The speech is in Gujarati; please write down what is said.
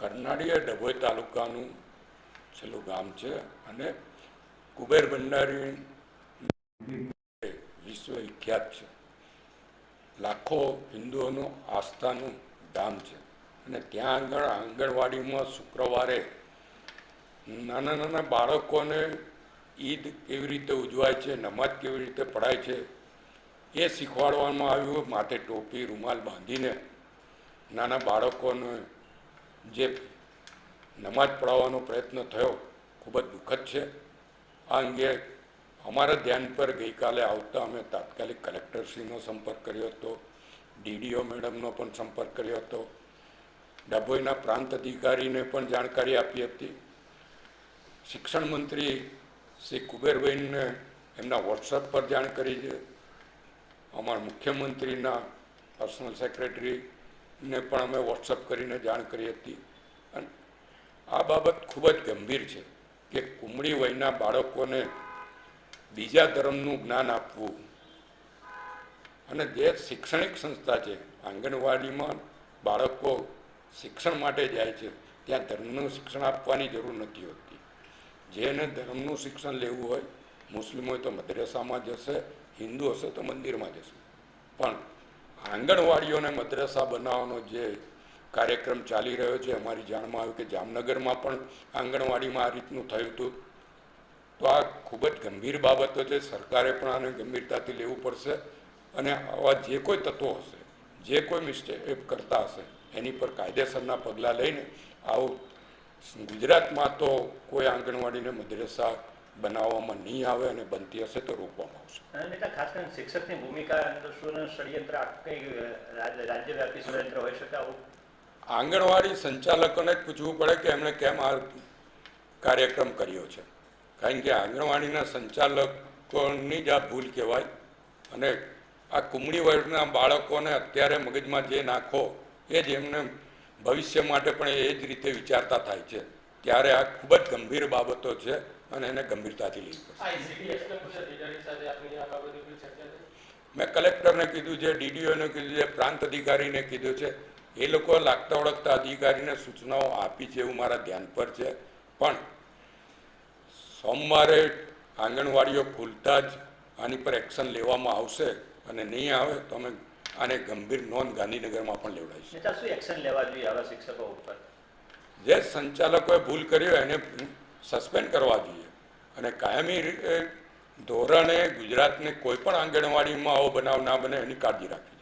કરનાળી એ ડભોઈ તાલુકાનું છેલ્લું ગામ છે અને કુબેર ભંડારી વિશ્વ વિખ્યાત છે. લાખો હિન્દુઓનું આસ્થાનું ધામ છે. અને ત્યાં આગળ આંગણવાડીમાં શુક્રવારે નાના નાના બાળકોને ઈદ કેવી રીતે ઉજવાય છે નમાજ કેવી રીતે પઢાય છે, એ શીખવાડવામાં આવ્યું. માથે ટોપી, રૂમાલ બાંધીને નાના બાળકોને જે નમાજ પઢાવવાનો પ્રયત્ન થયો, ખૂબ જ દુઃખદ છે. આ અંગે અમારા ધ્યાન પર ગઈકાલે આવતા અમે તાત્કાલિક કલેક્ટરશ્રીનો સંપર્ક કર્યો હતો, ડીડીઓ મેડમનો પણ સંપર્ક કર્યો હતો. ડભોઈના પ્રાંત અધિકારીને પણ જાણકારી આપી હતી. શિક્ષણ મંત્રી શ્રી કુબેરબેનને એમના વોટ્સઅપ પર જાણ કરી છે. અમારા મુખ્યમંત્રીના પર્સનલ સેક્રેટરીને પણ અમે વોટ્સઅપ કરીને જાણ કરી હતી. અને આ બાબત ખૂબ જ ગંભીર છે કે કુમળી વયના બાળકોને બીજા ધર્મનું જ્ઞાન આપવું અને જે શૈક્ષણિક સંસ્થા છે, આંગણવાડીમાં બાળકો શિક્ષણ માટે જાય છે, ત્યાં ધર્મનું શિક્ષણ આપવાની જરૂર નથી હોતી. જેને ધર્મનું શિક્ષણ લેવું હોય, મુસ્લિમ હોય તો મદ્રેસામાં જશે હિન્દુ હશે તો મંદિરમાં જશે. પણ આંગણવાડીઓને મદ્રસા બનાવવાનો જે કાર્યક્રમ ચાલી રહ્યો છે, અમારી જાણમાં આવ્યું કે જામનગરમાં પણ આંગણવાડીમાં આ રીતનું થયું હતું. તો આ ખૂબ જ ગંભીર બાબતો છે, સરકારે પણ આને ગંભીરતાથી લેવું પડશે અને આવા જે કોઈ તત્વો હશે, જે કોઈ મિસ્ટેક કરતા હશે, એની પર કાયદેસરના પગલાં લઈને આવું ગુજરાતમાં તો કોઈ આંગણવાડીને મદ્રસા બનાવવામાં નહીં આવે અને બનતી હશે તો રોકવામાં આવશે. ખાસ કરીને શિક્ષકની ભૂમિકા ષડયંત્ર રાજ્યવ્યાપી ષડયંત્ર હોઈ શકે આંગણવાડી સંચાલકોને જ પૂછવું પડે કે એમણે કેમ આ કાર્યક્રમ કર્યો છે. કારણ કે આંગણવાડીના સંચાલકોની જ આ ભૂલ કહેવાય અને આ કુમળી વર્ગના બાળકોને અત્યારે મગજમાં જે નાખો એ જ એમને ભવિષ્ય માટે પણ એ જ રીતે વિચારતા થાય છે. ત્યારે આ ખૂબ જ ગંભીર બાબતો છે અને એને ગંભીરતાથી લેવી પડશે થઈ? મેં કલેક્ટરને કીધું છે ડીડીઓને કીધું છે પ્રાંત અધિકારીને કીધું છે એ લોકો લાગતા ઓળખતા અધિકારીને સૂચનાઓ આપી છે એવું મારા ધ્યાન પર છે. પણ સોમવારે આંગણવાડીઓ ખુલતા જ આની પર એક્શન લેવામાં આવશે અને નહીં આવે તો અમે આને ગંભીર નોંધ ગાંધીનગરમાં પણ લેવડાવીશું. એક્શન લેવા જોઈએ આવા શિક્ષકો ઉપર? જે સંચાલકોએ ભૂલ કરી એને સસ્પેન્ડ કરવા જોઈએ. અને કાયમી ધોરણે ગુજરાતને કોઈ પણ આંગણવાડીમાં આવો બનાવ ના બને એની કાળજી રાખવી